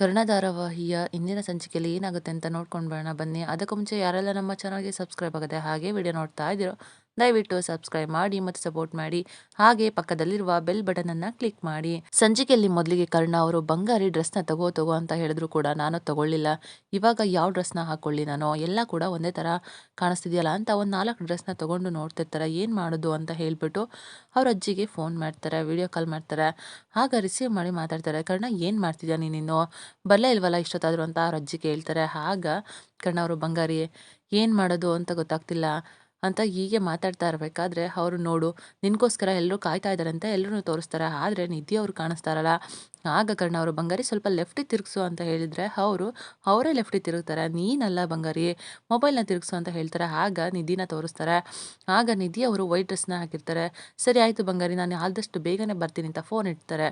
ಕರ್ಣ ಧಾರಾವಾಹಿಯ ಇಂದಿನ ಸಂಚಿಕೆಯಲ್ಲಿ ಏನಾಗುತ್ತೆ ಅಂತ ನೋಡ್ಕೊಂಡು ಬರೋಣ ಬನ್ನಿ. ಅದಕ್ಕೂ ಮುಂಚೆ ಯಾರೆಲ್ಲ ನಮ್ಮ ಚಾನಲ್ಗೆ ಸಬ್ಸ್ಕ್ರೈಬ್ ಆಗಿದೆ ಹಾಗೆ ವಿಡಿಯೋ ನೋಡ್ತಾ ಇದ್ದೀರೋ ದಯವಿಟ್ಟು ಸಬ್ಸ್ಕ್ರೈಬ್ ಮಾಡಿ ಮತ್ತು ಸಪೋರ್ಟ್ ಮಾಡಿ. ಹಾಗೆ ಪಕ್ಕದಲ್ಲಿರುವ ಬೆಲ್ ಬಟನ್ ಅನ್ನ ಕ್ಲಿಕ್ ಮಾಡಿ. ಸಂಜಿಕೆಯಲ್ಲಿ ಮೊದಲಿಗೆ ಕರ್ಣ ಅವರು, ಬಂಗಾರಿ ಡ್ರೆಸ್ನ ತಗೋ ತಗೋ ಅಂತ ಹೇಳಿದ್ರು ಕೂಡ ನಾನು ತಗೊಳ್ಳಿಲ್ಲ. ಇವಾಗ ಯಾವ ಡ್ರೆಸ್ನ ಹಾಕೊಳ್ಳಿ ನಾನು? ಎಲ್ಲ ಕೂಡ ಒಂದೇ ತರ ಕಾಣಿಸ್ತಿದೆಯಲ್ಲ ಅಂತ ಒಂದು ನಾಲ್ಕು ಡ್ರೆಸ್ನ ತಗೊಂಡು ನೋಡ್ತಿರ್ತಾರೆ. ಏನು ಮಾಡೋದು ಅಂತ ಹೇಳ್ಬಿಟ್ಟು ಅವ್ರ ಅಜ್ಜಿಗೆ ಫೋನ್ ಮಾಡ್ತಾರೆ, ವಿಡಿಯೋ ಕಾಲ್ ಮಾಡ್ತಾರೆ. ಆಗ ರಿಸೀವ್ ಮಾಡಿ ಮಾತಾಡ್ತಾರೆ, ಕರ್ಣ, ಏನು ಮಾಡ್ತಿದ್ಯಾ ನೀನು ಬರಲೇ ಇಲ್ವಲ್ಲ ಇಷ್ಟೊತ್ತಾದರೂ? ಅಂತ ಅವ್ರ ಅಜ್ಜಿ ಕೇಳ್ತಾರೆ. ಆಗ ಕರ್ಣ ಅವರು, ಬಂಗಾರಿ, ಏನು ಮಾಡೋದು ಅಂತ ಗೊತ್ತಾಗ್ತಿಲ್ಲ. ಅಂತ ಹೀಗೆ ಮಾತಾಡ್ತಾ ಇರಬೇಕಾದ್ರೆ ಅವರು ನೋಡು, ನಿನ್ಗೋಸ್ಕರ ಎಲ್ಲರೂ ಕಾಯ್ತಾ ಇದ್ದಾರೆ ಅಂತ ಎಲ್ಲರೂ ತೋರಿಸ್ತಾರೆ, ಆದರೆ ನಿಧಿ ಅವರು ಕಾಣಿಸ್ತಾರಲ್ಲ ಆಗ ಕರ್ಣ ಅವರು, ಬಂಗಾರಿ ಸ್ವಲ್ಪ ಲೆಫ್ಟಿಗೆ ತಿರುಗಿಸು ಅಂತ ಹೇಳಿದರೆ ಅವರು ಅವರೇ ಲೆಫ್ಟಿಗೆ ತಿರುಗ್ತಾರೆ. ನೀನಲ್ಲ ಬಂಗಾರಿ ಮೊಬೈಲ್ನ ತಿರುಗಿಸು ಅಂತ ಹೇಳ್ತಾರೆ. ಆಗ ನಿಧಿನ ತೋರಿಸ್ತಾರೆ. ಆಗ ನಿಧಿ ಅವರು ವೈಟ್ ಡ್ರೆಸ್ನ ಹಾಕಿರ್ತಾರೆ. ಸರಿ ಆಯಿತು ಬಂಗಾರಿ, ನಾನು ಆದಷ್ಟು ಬೇಗನೆ ಬರ್ತೀನಿ ಅಂತ ಫೋನ್ ಇಡ್ತಾರೆ.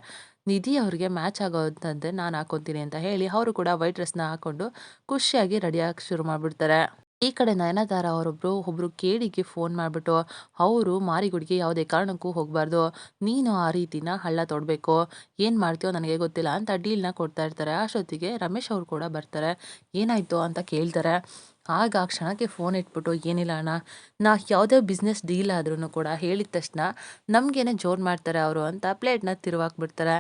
ನಿಧಿ ಅವರಿಗೆ ಮ್ಯಾಚ್ ಆಗೋದಂತೆ ನಾನು ಹಾಕೊತೀನಿ ಅಂತ ಹೇಳಿ, ಅವರು ಕೂಡ ವೈಟ್ ಡ್ರೆಸ್ನ ಹಾಕ್ಕೊಂಡು ಖುಷಿಯಾಗಿ ರೆಡಿಯಾಗಿ ಶುರು ಮಾಡಿಬಿಡ್ತಾರೆ. ಈ ಕಡೆ ನಯನತಾರ ಅವರೊಬ್ಬರು ಒಬ್ಬರು ಕೇಡಿಗೆ ಫೋನ್ ಮಾಡಿಬಿಟ್ಟು, ಅವರು ಮಾರಿಗುಡಿಗೆ ಯಾವುದೇ ಕಾರಣಕ್ಕೂ ಹೋಗಬಾರ್ದು. ನೀನು ಆ ರೀತಿನ ಹಳ್ಳ ತೊಡಬೇಕು. ಏನು ಮಾಡ್ತೀಯೋ ನನಗೆ ಗೊತ್ತಿಲ್ಲ ಅಂತ ಡೀಲ್ನ ಕೊಡ್ತಾ ಇರ್ತಾರೆ. ಅಷ್ಟೊತ್ತಿಗೆ ರಮೇಶ್ ಅವರು ಕೂಡ ಬರ್ತಾರೆ. ಏನಾಯಿತು ಅಂತ ಕೇಳ್ತಾರೆ. ಆಗ ಆ ಕ್ಷಣಕ್ಕೆ ಫೋನ್ ಇಟ್ಬಿಟ್ಟು, ಏನಿಲ್ಲ ಅಣ್ಣ, ನಾ ಯಾವುದೇ ಬಿಸ್ನೆಸ್ ಡೀಲ್ ಆದ್ರೂ ಕೂಡ ಹೇಳಿದ ತಕ್ಷಣ ನಮಗೇನೆ ಜೋರು ಮಾಡ್ತಾರೆ ಅವರು ಅಂತ ಪ್ಲೇಟ್ನ ತಿರುವಾಕ್ಬಿಡ್ತಾರೆ.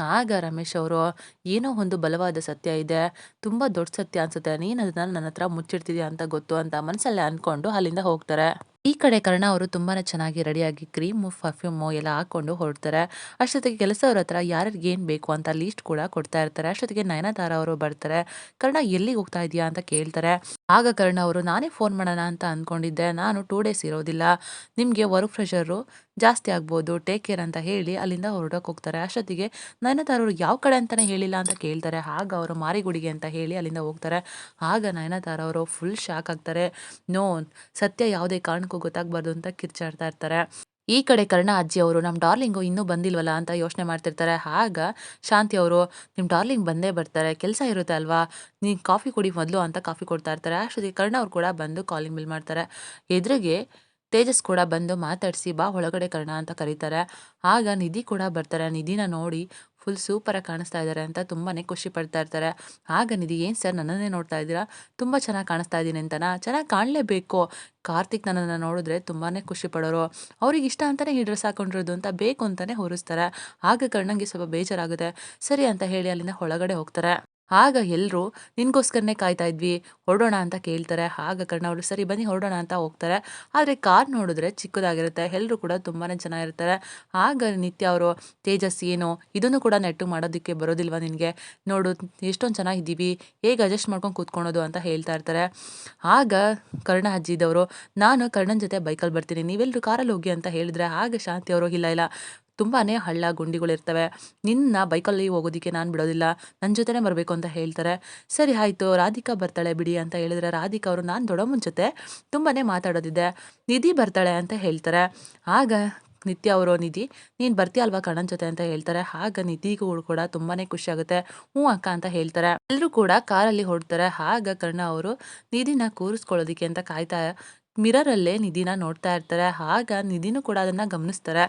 ಆಗ ರಮೇಶ್ ಅವರು, ಏನೋ ಒಂದು ಬಲವಾದ ಸತ್ಯ ಇದೆ, ತುಂಬ ದೊಡ್ಡ ಸತ್ಯ ಅನ್ಸುತ್ತೆ, ನೀನು ಅದನ್ನು ನನ್ನ ಹತ್ರ ಮುಚ್ಚಿಡ್ತಿದ್ಯಾ ಅಂತ ಗೊತ್ತು ಅಂತ ಮನಸ್ಸಲ್ಲೇ ಅಂದ್ಕೊಂಡು ಅಲ್ಲಿಂದ ಹೋಗ್ತಾರೆ. ಈ ಕಡೆ ಕರ್ಣ ಅವರು ತುಂಬಾ ಚೆನ್ನಾಗಿ ರೆಡಿಯಾಗಿ ಕ್ರೀಮು ಪರ್ಫ್ಯೂಮು ಎಲ್ಲ ಹಾಕೊಂಡು ಹೊರಡ್ತಾರೆ. ಅಷ್ಟೊತ್ತಿಗೆ ಕೆಲಸವ್ರ ಹತ್ರ ಯಾರ್ಯಾರಿಗೆ ಏನು ಬೇಕು ಅಂತ ಲೀಸ್ಟ್ ಕೂಡ ಕೊಡ್ತಾ ಇರ್ತಾರೆ. ಅಷ್ಟೊತ್ತಿಗೆ ನಯನತಾರ ಅವರು ಬರ್ತಾರೆ. ಕರ್ಣ ಎಲ್ಲಿಗೆ ಹೋಗ್ತಾ ಇದೆಯಾ ಅಂತ ಕೇಳ್ತಾರೆ. ಆಗ ಕರ್ಣ ಅವರು, ನಾನೇ ಫೋನ್ ಮಾಡೋಣ ಅಂತ ಅಂದ್ಕೊಂಡಿದ್ದೆ. ನಾನು ಟೂ ಡೇಸ್ ಇರೋದಿಲ್ಲ. ನಿಮಗೆ ವರ್ಕ್ ಪ್ರೆಷರು ಜಾಸ್ತಿ ಆಗ್ಬೋದು ಟೇಕ್ ಕೇರ್ ಅಂತ ಹೇಳಿ ಅಲ್ಲಿಂದ ಹೊರಡೋಕೆ ಹೋಗ್ತಾರೆ. ಅಷ್ಟೊತ್ತಿಗೆ ನಯನತಾರ ಅವರು ಯಾವ ಕಡೆ ಅಂತಲೇ ಹೇಳಿಲ್ಲ ಅಂತ ಕೇಳ್ತಾರೆ. ಆಗ ಅವರು ಮಾರಿಗುಡಿಗೆ ಅಂತ ಹೇಳಿ ಅಲ್ಲಿಂದ ಹೋಗ್ತಾರೆ. ಆಗ ನಯನತಾರ ಅವರು ಫುಲ್ ಶಾಕ್ ಆಗ್ತಾರೆ. ನೋ, ಸತ್ಯ ಯಾವುದೇ ಕಾರಣಕ್ಕೂ ಗೊತ್ತಾಗಬಾರ್ದು ಅಂತ ಕಿರ್ಚಾಡ್ತಾ ಇರ್ತಾರೆ. ಈ ಕಡೆ ಕರ್ಣ ಅಜ್ಜಿ ಅವರು ನಮ್ಮ ಡಾರ್ಲಿಂಗು ಇನ್ನೂ ಬಂದಿಲ್ವಲ್ಲ ಅಂತ ಯೋಚನೆ ಮಾಡ್ತಿರ್ತಾರೆ. ಆಗ ಶಾಂತಿ ಅವರು ನಿಮ್ಮ ಡಾರ್ಲಿಂಗ್ ಬಂದೇ ಬರ್ತಾರೆ. ಕೆಲಸ ಇರುತ್ತೆ ಅಲ್ವಾ? ನೀನು ಕಾಫಿ ಕುಡಿ ಮೊದಲು ಅಂತ ಕಾಫಿ ಕೊಡ್ತಾ ಇರ್ತಾರೆ. ಅಷ್ಟೊತ್ತಿಗೆ ಕರ್ಣ ಅವರು ಕೂಡ ಬಂದು ಕಾಲಿಂಗ್ ಬಿಲ್ ಮಾಡ್ತಾರೆ. ಎದುರಿಗೆ ತೇಜಸ್ ಕೂಡ ಬಂದು ಮಾತಾಡಿಸಿ, ಬಾ ಒಳಗಡೆ ಕರ್ಣ ಅಂತ ಕರೀತಾರೆ. ಆಗ ನಿಧಿ ಕೂಡ ಬರ್ತಾರೆ. ನಿಧಿನ ನೋಡಿ ಫುಲ್ ಸೂಪರಾಗಿ ಕಾಣಿಸ್ತಾ ಇದ್ದಾರೆ ಅಂತ ತುಂಬಾ ಖುಷಿ ಪಡ್ತಾ ಇರ್ತಾರೆ. ಆಗ ನಿಧಿ, ಏನು ಸರ್ ನನ್ನನ್ನೇ ನೋಡ್ತಾ ಇದ್ದೀರಾ? ತುಂಬ ಚೆನ್ನಾಗಿ ಕಾಣಿಸ್ತಾ ಇದ್ದೀನಿ ಅಂತನಾ? ಚೆನ್ನಾಗಿ ಕಾಣಲೇಬೇಕು. ಕಾರ್ತಿಕ್ ನನ್ನನ್ನು ನೋಡಿದ್ರೆ ತುಂಬಾ ಖುಷಿ ಪಡೋರು. ಅವ್ರಿಗೆ ಇಷ್ಟ ಅಂತಲೇ ಈ ಡ್ರೆಸ್ ಹಾಕೊಂಡಿರೋದು ಅಂತ ಬೇಕು ಅಂತಲೇ ಹೊರಿಸ್ತಾರೆ. ಆಗ ಕಣ್ಣಂಗೆ ಸ್ವಲ್ಪ ಬೇಜಾರಾಗುತ್ತೆ. ಸರಿ ಅಂತ ಹೇಳಿ ಅಲ್ಲಿಂದ ಒಳಗಡೆ ಹೋಗ್ತಾರೆ. ಆಗ ಎಲ್ಲರೂ ನಿನಗೋಸ್ಕರನೇ ಕಾಯ್ತಾ ಇದ್ವಿ, ಹೊರಡೋಣ ಅಂತ ಕೇಳ್ತಾರೆ. ಆಗ ಕರ್ಣ ಅವರು, ಸರಿ ಬನ್ನಿ, ಹೊರಡೋಣ ಅಂತ ಹೋಗ್ತಾರೆ. ಆದರೆ ಕಾರ್ ನೋಡಿದ್ರೆ ಚಿಕ್ಕದಾಗಿರುತ್ತೆ. ಎಲ್ಲರೂ ಕೂಡ ತುಂಬಾ ಚೆನ್ನಾಗಿರ್ತಾರೆ. ಆಗ ನಿತ್ಯ ಅವರು, ತೇಜಸ್, ಏನು? ಇದನ್ನು ಕೂಡ ನೆಟ್ಟು ಮಾಡೋದಕ್ಕೆ ಬರೋದಿಲ್ವ ನಿನಗೆ? ನೋಡು, ಎಷ್ಟೊಂದು ಚೆನ್ನಾಗಿದ್ದೀವಿ. ಹೇಗೆ ಅಡ್ಜಸ್ಟ್ ಮಾಡ್ಕೊಂಡು ಕೂತ್ಕೊಳೋದು ಅಂತ ಹೇಳ್ತಾ ಇರ್ತಾರೆ. ಆಗ ಕರ್ಣ ಅಜ್ಜಿದವರು ನಾನು ಕರ್ಣನ ಜೊತೆ ಬೈಕಲ್ಲಿ ಬರ್ತೀನಿ. ನೀವೆಲ್ಲರೂ ಕಾರಲ್ಲಿ ಹೋಗಿ ಅಂತ ಹೇಳಿದ್ರೆ, ಆಗ ಶಾಂತಿ ಅವರು, ಇಲ್ಲ ಇಲ್ಲ. ತುಂಬಾ ಹಳ್ಳ ಗುಂಡಿಗಳಿರ್ತವೆ ನಿನ್ನ ಬೈಕಲ್ಲಿ ಹೋಗೋದಕ್ಕೆ ನಾನು ಬಿಡೋದಿಲ್ಲ. ನನ್ನ ಜೊತೆನೇ ಬರಬೇಕು ಅಂತ ಹೇಳ್ತಾರೆ. ಸರಿ ಆಯಿತು, ರಾಧಿಕಾ ಬರ್ತಾಳೆ ಬಿಡಿ ಅಂತ ಹೇಳಿದ್ರೆ ರಾಧಿಕಾ ಅವರು ನಾನು ದೊಡ್ಡಮ್ಮನ ಜೊತೆ ತುಂಬಾ ಮಾತಾಡೋದಿದೆ. ನಿಧಿ ಬರ್ತಾಳೆ ಅಂತ ಹೇಳ್ತಾರೆ. ಆಗ ನಿತ್ಯ ಅವರು, ನಿಧಿ, ನೀನು ಬರ್ತೀಯ ಅಲ್ವಾ ಕಣ್ಣನ ಜೊತೆ ಅಂತ ಹೇಳ್ತಾರೆ. ಆಗ ನಿಧಿಗೂ ಕೂಡ ತುಂಬಾನೇ ಖುಷಿ ಆಗುತ್ತೆ. ಹ್ಞೂ ಅಕ್ಕ ಅಂತ ಹೇಳ್ತಾರೆ. ಎಲ್ಲರೂ ಕೂಡ ಕಾರಲ್ಲಿ ಹೊಡ್ತಾರೆ ಆಗ ಕರ್ಣ ಅವರು ನಿಧಿನ ಕೂರಿಸ್ಕೊಳ್ಳೋದಿಕ್ಕೆ ಅಂತ ಕಾಯ್ತಾ ಮಿರರಲ್ಲೇ ನಿಧಿನ ನೋಡ್ತಾ ಇರ್ತಾರೆ. ಆಗ ನಿಧಿನೂ ಕೂಡ ಅದನ್ನು ಗಮನಿಸ್ತಾರೆ.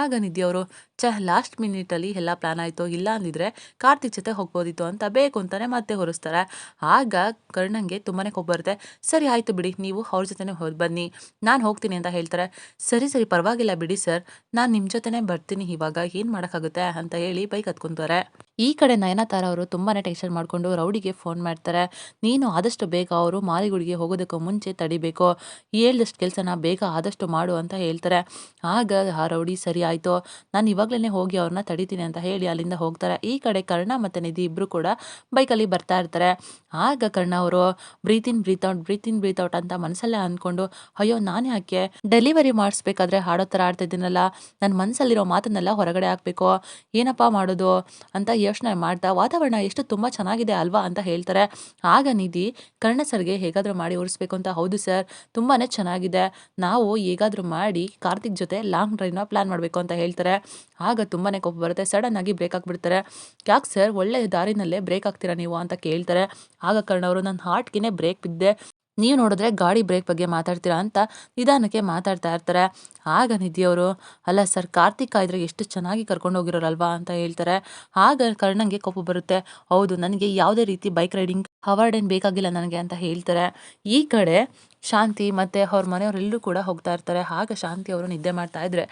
ಆಗ ನಿಧಿ ಅವರು ಚ ಲಾಸ್ಟ್ ಮಿನಿಟಲ್ಲಿ ಎಲ್ಲ ಪ್ಲಾನ್ ಆಯಿತು, ಇಲ್ಲ ಅಂದಿದ್ರೆ ಕಾರ್ತಿಕ್ ಜೊತೆ ಹೋಗ್ಬೋದಿತ್ತು ಅಂತ ಬೇಕು ಅಂತಲೇ ಮತ್ತೆ ಹೊರಿಸ್ತಾರೆ. ಆಗ ಕರ್ಣಂಗೆ ತುಂಬಾ ಕೋಪ ಬರುತ್ತೆ. ಸರಿ, ಆಯಿತು ಬಿಡಿ, ನೀವು ಅವ್ರ ಜೊತೆನೇ ಹೋಗಿ ಬನ್ನಿ. ನಾನು ಹೋಗ್ತೀನಿ ಅಂತ ಹೇಳ್ತಾರೆ. ಸರಿ ಸರಿ, ಪರವಾಗಿಲ್ಲ ಬಿಡಿ ಸರ್. ನಾನು ನಿಮ್ಮ ಜೊತೆನೇ ಬರ್ತೀನಿ ಇವಾಗ. ಏನು ಮಾಡೋಕ್ಕಾಗುತ್ತೆ ಅಂತ ಹೇಳಿ ಬೈಕ್ ಹತ್ಕೊಂತಾರೆ ಈ ಕಡೆ ನಯನತಾರ ಅವರು ತುಂಬಾನೇ ಟೆನ್ಷನ್ ಮಾಡಿಕೊಂಡು ರೌಡಿಗೆ ಫೋನ್ ಮಾಡ್ತಾರೆ. ನೀನು ಆದಷ್ಟು ಬೇಗ ಅವರು ಮಾರಿಗುಡಿಗೆ ಹೋಗೋದಕ್ಕೂ ಮುಂಚೆ ತಡಿಬೇಕು. ಹೇಳ್ದಷ್ಟು ಕೆಲಸನ ಬೇಗ ಆದಷ್ಟು ಮಾಡು ಅಂತ ಹೇಳ್ತಾರೆ. ಆಗ ಆ ರೌಡಿ, ಸರಿ ಆಯಿತು. ನಾನು ಇವಾಗಲೇ ಹೋಗಿ ಅವ್ರನ್ನ ತಡಿತೀನಿ ಅಂತ ಹೇಳಿ ಅಲ್ಲಿಂದ ಹೋಗ್ತಾರೆ. ಈ ಕಡೆ ಕರ್ಣ ಮತ್ತು ನಿಧಿ ಇಬ್ಬರು ಕೂಡ ಬೈಕಲ್ಲಿ ಬರ್ತಾ ಇರ್ತಾರೆ. ಆಗ ಕರ್ಣ ಅವರು breathe in breathe out breathe in breathe out ಅಂತ ಮನಸ್ಸಲ್ಲೇ ಅಂದ್ಕೊಂಡು, ಅಯ್ಯೋ, ನಾನು ಯಾಕೆ? ಡೆಲಿವರಿ ಮಾಡಿಸ್ಬೇಕಾದ್ರೆ ಹಾಡೋ ಥರ ಆಡ್ತಾ ಇದ್ದೀನಲ್ಲ. ನನ್ನ ಮನಸ್ಸಲ್ಲಿರೋ ಮಾತನ್ನೆಲ್ಲ ಹೊರಗಡೆ ಹಾಕಬೇಕು. ಏನಪ್ಪ ಮಾಡೋದು? ಅಂತ ಯೋಚನೆ ಮಾಡ್ತಾ ವಾತಾವರಣ ಎಷ್ಟು ತುಂಬ ಚೆನ್ನಾಗಿದೆ ಅಲ್ವಾ ಅಂತ ಹೇಳ್ತಾರೆ. ಆಗ ನಿಧಿ, ಕರ್ಣ ಸರ್ಗೆ ಹೇಗಾದರೂ ಮಾಡಿ ಓಡಿಸ್ಬೇಕು ಅಂತ ಹೌದು ಸರ್ ತುಂಬಾ ಚೆನ್ನಾಗಿದೆ. ನಾವು ಹೇಗಾದರೂ ಮಾಡಿ ಕಾರ್ತಿಕ್ ಜೊತೆ ಲಾಂಗ್ ಡ್ರೈವ್ನ ಪ್ಲ್ಯಾನ್ ಮಾಡಬೇಕು ಅಂತ ಹೇಳ್ತಾರೆ. ಆಗ ತುಂಬಾ ಕೋಪ ಬರುತ್ತೆ. ಸಡನ್ ಆಗಿ ಬ್ರೇಕ್ ಆಗಿಬಿಡ್ತಾರೆ. ಯಾಕೆ ಸರ್ ಒಳ್ಳೆ ದಾರಿನಲ್ಲೇ ಬ್ರೇಕ್ ಆಗ್ತೀರಾ ನೀವು? ಅಂತ ಕೇಳ್ತಾರೆ. ಆಗ ಕರ್ಣ ಅವರು ನನ್ನ ಹಾರ್ಟ್ಗೆ ಬ್ರೇಕ್ ಬಿದ್ದೆ. ನೀವು ನೋಡಿದ್ರೆ ಗಾಡಿ ಬ್ರೇಕ್ ಬಗ್ಗೆ ಮಾತಾಡ್ತೀರಾ ಅಂತ ನಿಧಾನಕ್ಕೆ ಮಾತಾಡ್ತಾ ಇರ್ತಾರೆ. ಆಗ ನಿಧಿಯವರು ಅಲ್ಲ ಸರ್, ಕಾರ್ತಿಕ್ ಇದ್ರೆ ಎಷ್ಟು ಚೆನ್ನಾಗಿ ಕರ್ಕೊಂಡು ಹೋಗಿರೋರಲ್ವಾ? ಅಂತ ಹೇಳ್ತಾರೆ. ಆಗ ಕರ್ಣಂಗೆ ಕೋಪ ಬರುತ್ತೆ. ಹೌದು, ನನಗೆ ಯಾವುದೇ ರೀತಿ ಬೈಕ್ ರೈಡಿಂಗ್ ಅವಾರ್ಡ್ ಏನು ಬೇಕಾಗಿಲ್ಲ ನನಗೆ, ಅಂತ ಹೇಳ್ತಾರೆ. ಈ ಕಡೆ ಶಾಂತಿ ಮತ್ತು ಅವ್ರ ಮನೆಯವರೆಲ್ಲರೂ ಕೂಡ ಹೋಗ್ತಾ ಇರ್ತಾರೆ. ಆಗ ಶಾಂತಿ ಅವರು ನಿದ್ದೆ ಮಾಡ್ತಾ ಇದ್ರೆ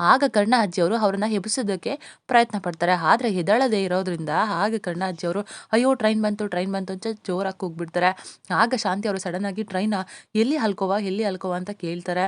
ಆಗ ಕರ್ಣ ಅಜ್ಜಿಯವರು ಅವ್ರನ್ನ ಹೆಬ್ಬಿಸೋದಕ್ಕೆ ಪ್ರಯತ್ನ ಪಡ್ತಾರೆ. ಆದರೆ ಹೆದಳದೇ ಇರೋದ್ರಿಂದ ಆಗ ಕರ್ಣ ಅಜ್ಜಿಯವರು ಅಯ್ಯೋ ಟ್ರೈನ್ ಬಂತು ಟ್ರೈನ್ ಬಂತು ಅಂತ ಜೋರಾಗಿ ಕೂಗ್ಬಿಡ್ತಾರೆ. ಆಗ ಶಾಂತಿ ಅವರು ಸಡನ್ ಆಗಿ ಟ್ರೈನ ಎಲ್ಲಿ ಹಲ್ಕೋವಾ ಎಲ್ಲಿ ಹಲ್ಕೋವಾ ಅಂತ ಕೇಳ್ತಾರೆ.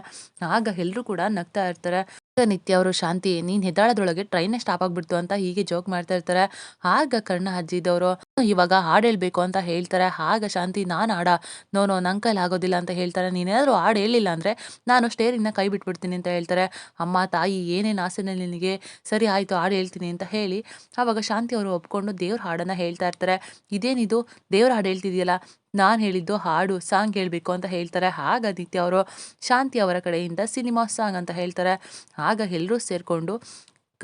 ಆಗ ಎಲ್ಲರೂ ಕೂಡ ನಗ್ತಾ ಇರ್ತಾರೆ. ನಿತ್ಯ ಅವರು, ಶಾಂತಿ, ನೀನ್ ಹೆದ್ದಾಳದೊಳಗೆ ಟ್ರೈನ್ ಸ್ಟಾಪ್ ಆಗ್ಬಿಡ್ತು ಅಂತ ಹೀಗೆ ಜೋಕ್ ಮಾಡ್ತಾ ಇರ್ತಾರೆ. ಆಗ ಕರ್ಣ ಅಜ್ಜಿದವರು ಇವಾಗ ಹಾಡು ಹೇಳ್ಬೇಕು ಅಂತ ಹೇಳ್ತಾರೆ. ಆಗ ಶಾಂತಿ, ನಾನು ಹಾಡ. ನೋನು ನನ್ ಆಗೋದಿಲ್ಲ ಅಂತ ಹೇಳ್ತಾರೆ. ನೀನೇನಾದ್ರೂ ಹಾಡು ಹೇಳಿಲ್ಲ ಅಂದ್ರೆ ನಾನು ಸ್ಟೇರಿಂಗ್ನ ಕೈ ಬಿಟ್ಬಿಡ್ತೀನಿ ಅಂತ ಹೇಳ್ತಾರೆ. ಅಮ್ಮ, ತಾಯಿ, ಏನೇನು ಆಸೆ ನಿನಗೆ? ಸರಿ, ಆಯ್ತು, ಹಾಡು ಹೇಳ್ತೀನಿ ಅಂತ ಹೇಳಿ ಆವಾಗ ಶಾಂತಿ ಅವರು ಒಪ್ಕೊಂಡು ದೇವ್ರ ಹಾಡನ್ನ ಹೇಳ್ತಾ ಇರ್ತಾರೆ. ಇದೇನಿದು? ದೇವ್ರ ಹಾಡು ಹೇಳ್ತಿದೆಯಲ್ಲ? ನಾನು ಹೇಳಿದ್ದು ಹಾಡು, ಸಾಂಗ್ ಹೇಳಬೇಕು ಅಂತ ಹೇಳ್ತಾರೆ. ಆಗ ಆದಿತ್ಯ ಅವರು ಶಾಂತಿ ಅವರ ಕಡೆಯಿಂದ ಸಿನಿಮಾ ಸಾಂಗ್ ಅಂತ ಹೇಳ್ತಾರೆ. ಆಗ ಎಲ್ಲರೂ ಸೇರಿಕೊಂಡು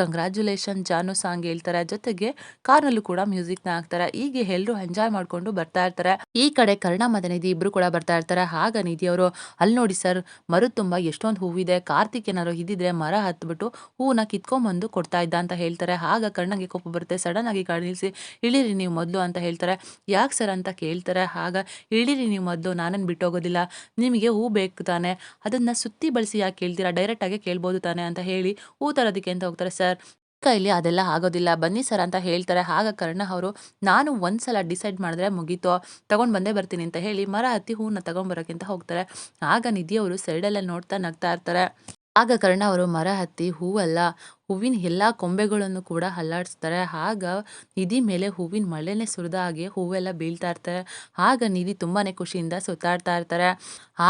ಕಂಗ್ರ್ಯಾಚುಲೇಷನ್ ಜಾನು ಸಾಂಗ್ ಹೇಳ್ತಾರೆ. ಜೊತೆಗೆ ಕಾರ್ನಲ್ಲೂ ಕೂಡ ಮ್ಯೂಸಿಕ್ನ ಹಾಕ್ತಾರೆ. ಹೀಗೆ ಎಲ್ಲರೂ ಎಂಜಾಯ್ ಮಾಡ್ಕೊಂಡು ಬರ್ತಾ ಇರ್ತಾರೆ. ಈ ಕಡೆ ಕರ್ಣ ಮತ್ತೆ ನಿಧಿ ಇಬ್ರು ಕೂಡ ಬರ್ತಾ ಇರ್ತಾರೆ. ಆಗ ನಿಧಿ ಅವರು ಅಲ್ಲಿ ನೋಡಿ ಸರ್, ಮರು ತುಂಬಾ ಎಷ್ಟೊಂದು ಹೂವಿದೆ. ಕಾರ್ತಿಕ್ ಏನಾರು ಇದ್ದಿದ್ರೆ ಮರ ಹತ್ಬಿಟ್ಟು ಹೂವನ್ನ ಕಿತ್ಕೊಂಬಂದು ಕೊಡ್ತಾ ಇದ್ದ ಅಂತ ಹೇಳ್ತಾರೆ. ಆಗ ಕರ್ಣಗೆ ಕೋಪ ಬರುತ್ತೆ. ಸಡನ್ ಆಗಿ ನಿಲ್ಲಿಸಿ ಇಳಿರಿ ನೀವು ಮೊದಲು ಅಂತ ಹೇಳ್ತಾರೆ. ಯಾಕೆ ಸರ್ ಅಂತ ಕೇಳ್ತಾರೆ. ಆಗ, ಇಳಿರಿ ನೀವು ಮೊದಲು, ನಾನೇನು ಬಿಟ್ಟೋಗೋದಿಲ್ಲ. ನಿಮಗೆ ಹೂ ಬೇಕು ತಾನೆ. ಅದನ್ನ ಸುತ್ತಿ ಬಳಸಿ ಯಾಕೆ ಕೇಳ್ತೀರಾ? ಡೈರೆಕ್ಟ್ ಆಗಿ ಕೇಳ್ಬೋದು ತಾನೆ ಅಂತ ಹೇಳಿ ಹೂ ತರೋದಕ್ಕೆ ಅಂತ ಹೋಗ್ತಾರೆ? Sir sir. ಇಲ್ಲಿ ಅದೆಲ್ಲ ಆಗೋದಿಲ್ಲ. ಬನ್ನಿ ಸರ್ ಅಂತ ಹೇಳ್ತಾರೆ. ಆಗ ಕರ್ಣ ಅವರು, ನಾನು ಒಂದ್ಸಲ ಡಿಸೈಡ್ ಮಾಡಿದ್ರೆ ಮುಗೀತು. ತಗೊಂಡ್ ಬಂದೇ ಬರ್ತೀನಿ ಅಂತ ಹೇಳಿ ಮರ ಹತ್ತಿ ಹೂವನ್ನ ತಗೊಂಡ್ ಅಂತ ಹೋಗ್ತಾರೆ. ಆಗ ನಿಧಿಯವರು ಸೈಡಲ್ಲೇ ನೋಡ್ತಾ ನಗ್ತಾ ಇರ್ತಾರೆ. ಆಗ ಕರ್ಣ ಅವರು, ಮರ ಹತ್ತಿ ಹೂವಲ್ಲ. ಹೂವಿನ ಎಲ್ಲ ಕೊಂಬೆಗಳನ್ನು ಕೂಡ ಅಲ್ಲಾಡಿಸ್ತಾರೆ. ಆಗ ನಿಧಿ ಮೇಲೆ ಹೂವಿನ ಮಳೆನೇ ಸುರಿದ ಹಾಗೆ ಹೂವೆಲ್ಲ ಬೀಳ್ತಾ ಇರ್ತಾರೆ ಆಗ ನಿಧಿ ತುಂಬಾನೇ ಖುಷಿಯಿಂದ ಸುತ್ತಾಡ್ತಾ ಇರ್ತಾರೆ.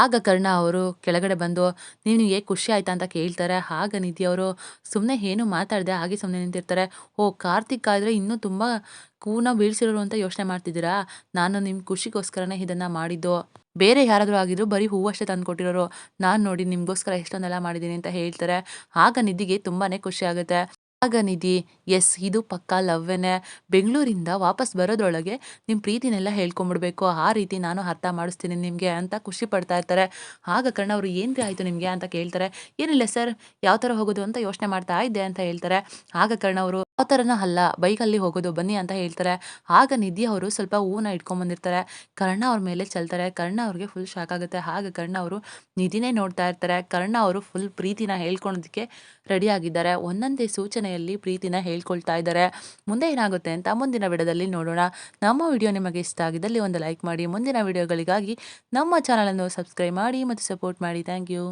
ಆಗ ಕರ್ಣ ಅವರು ಕೆಳಗಡೆ ಬಂದು, ನೀನು ಏ ಖುಷಿ ಆಯ್ತಾ ಅಂತ ಕೇಳ್ತಾರೆ. ಆಗ ನಿಧಿ ಅವರು ಸುಮ್ಮನೆ ಏನು ಮಾತಾಡದೆ ಹಾಗೆ ಸುಮ್ಮನೆ ನಿಂತಿರ್ತಾರೆ. ಓ, ಕಾರ್ತಿಕ್ ಆದರೆ ಇನ್ನೂ ತುಂಬ ಕೂನ ಬೀಳ್ಸಿರೋರು ಅಂತ ಯೋಚನೆ ಮಾಡ್ತಿದ್ದೀರಾ? ನಾನು ನಿಮ್ಮ ಖುಷಿಗೋಸ್ಕರನೇ ಇದನ್ನ ಮಾಡಿದ್ದು. ಬೇರೆ ಯಾರಾದರೂ ಆಗಿದ್ರು ಬರೀ ಹೂವಷ್ಟೇ ತಂದು ಕೊಟ್ಟಿರೋರು ನಾನು ನೋಡಿ ನಿಮಗೋಸ್ಕರ ಎಷ್ಟೊಂದೆಲ್ಲ ಮಾಡಿದ್ದೀನಿ ಅಂತ ಹೇಳ್ತಾರೆ. ಆಗ ನಿಧಿಗೆ ತುಂಬಾ ಖುಷಿ ಆಗುತ್ತೆ. ಆಗ ನಿಧಿ, ಎಸ್, ಇದು ಪಕ್ಕಾ ಲವ್ವೇನೆ. ಬೆಂಗಳೂರಿಂದ ವಾಪಸ್ ಬರೋದ್ರೊಳಗೆ ನಿಮ್ಮ ಪ್ರೀತಿನೆಲ್ಲ ಹೇಳ್ಕೊಂಬಿಡ್ಬೇಕು. ಆ ರೀತಿ ನಾನು ಅರ್ಥ ಮಾಡಿಸ್ತೀನಿ ನಿಮಗೆ ಅಂತ ಖುಷಿ ಪಡ್ತಾ ಇರ್ತಾರೆ. ಆಗ ಕರ್ಣ ಅವರು, ಏನ್ರಿ ಆಯಿತು ನಿಮಗೆ? ಅಂತ ಕೇಳ್ತಾರೆ. ಏನಿಲ್ಲ ಸರ್ ಯಾವ ಥರ ಹೋಗೋದು ಅಂತ ಯೋಚನೆ ಮಾಡ್ತಾ ಇದ್ದೆ ಅಂತ ಹೇಳ್ತಾರೆ. ಆಗ ಕರ್ಣ ಅವರು ಆ ಥರನ ಅಲ್ಲ, ಬೈಕಲ್ಲಿ ಹೋಗೋದು ಬನ್ನಿ ಅಂತ ಹೇಳ್ತಾರೆ. ಆಗ ನಿಧಿ ಅವರು ಸ್ವಲ್ಪ ಹೂವನ್ನ ಇಟ್ಕೊಂಡ್ಬಂದಿರ್ತಾರೆ ಕರ್ಣ ಅವ್ರ ಮೇಲೆ ಚಲ್ತಾರೆ. ಕರ್ಣ ಅವ್ರಿಗೆ ಫುಲ್ ಶಾಕ್ ಆಗುತ್ತೆ. ಹಾಗೆ ಕರ್ಣ ಅವರು ನಿಧಿನೇ ನೋಡ್ತಾ ಇರ್ತಾರೆ. ಕರ್ಣ ಅವರು ಫುಲ್ ಪ್ರೀತಿನ ಹೇಳ್ಕೊಳೋದಕ್ಕೆ ರೆಡಿ ಆಗಿದ್ದಾರೆ. ಒಂದೊಂದೇ ಸೂಚನೆಯಲ್ಲಿ ಪ್ರೀತಿನ ಹೇಳ್ಕೊಳ್ತಾ ಇದ್ದಾರೆ. ಮುಂದೆ ಏನಾಗುತ್ತೆ ಅಂತ ಮುಂದಿನ ವಿಡಿಯೋದಲ್ಲಿ ನೋಡೋಣ. ನಮ್ಮ ವಿಡಿಯೋ ನಿಮಗೆ ಇಷ್ಟ ಆಗಿದ್ದಲ್ಲಿ ಒಂದು ಲೈಕ್ ಮಾಡಿ. ಮುಂದಿನ ವಿಡಿಯೋಗಳಿಗಾಗಿ ನಮ್ಮ ಚಾನಲನ್ನು ಸಬ್ಸ್ಕ್ರೈಬ್ ಮಾಡಿ ಮತ್ತು ಸಪೋರ್ಟ್ ಮಾಡಿ. Thank you